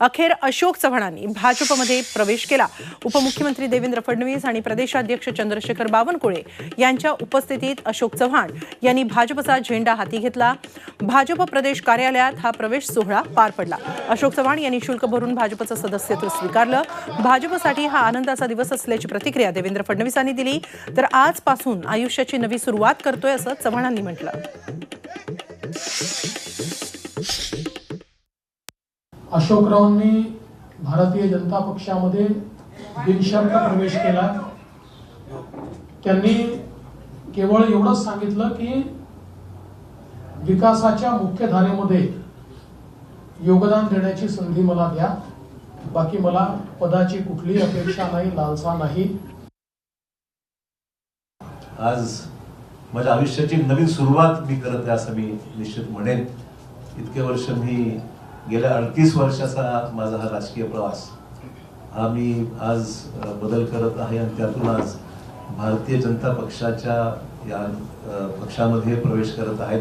अखेर अशोक चव्हाणांनी भाजपमध्ये प्रवेश केला. उपमुख्यमंत्री देवेंद्र फडणवीस आणि प्रदेशाध्यक्ष चंद्रशेखर बावनकुळे यांच्या उपस्थितीत अशोक चव्हाण यांनी भाजपचा झेंडा हाती घेतला. भाजप प्रदेश कार्यालयात हा प्रवेश सोहळा पार पडला. अशोक चव्हाण यांनी शुल्क भरून भाजपचं सदस्यत्व स्वीकारलं. भाजपसाठी हा आनंदाचा दिवस असल्याची प्रतिक्रिया देवेंद्र फडणवीसांनी दिली. तर आजपासून आयुष्याची नवी सुरुवात करतोय असं चव्हाणांनी म्हटलं. अशोकरावांनी भारतीय जनता पक्षामध्ये बिनशर्त प्रवेश केला. त्यांनी केवळ एवढंच सांगितलं की विकासाच्या मुख्य धारेमध्ये योगदान देण्याची संधी मला द्या. बाकी मला पदाची कुठली अपेक्षा नाही लालसा नाही. आज माझ्या आयुष्याची नवीन सुरुवात मी करत आहे असं मी निश्चित म्हणेन. इतके वर्ष मी गेल्या अडतीस वर्षाचा माझा हा राजकीय प्रवास. हा मी आज बदल करत आहे आणि त्यातून आज भारतीय जनता पक्षाच्या या पक्षामध्ये प्रवेश करत आहे.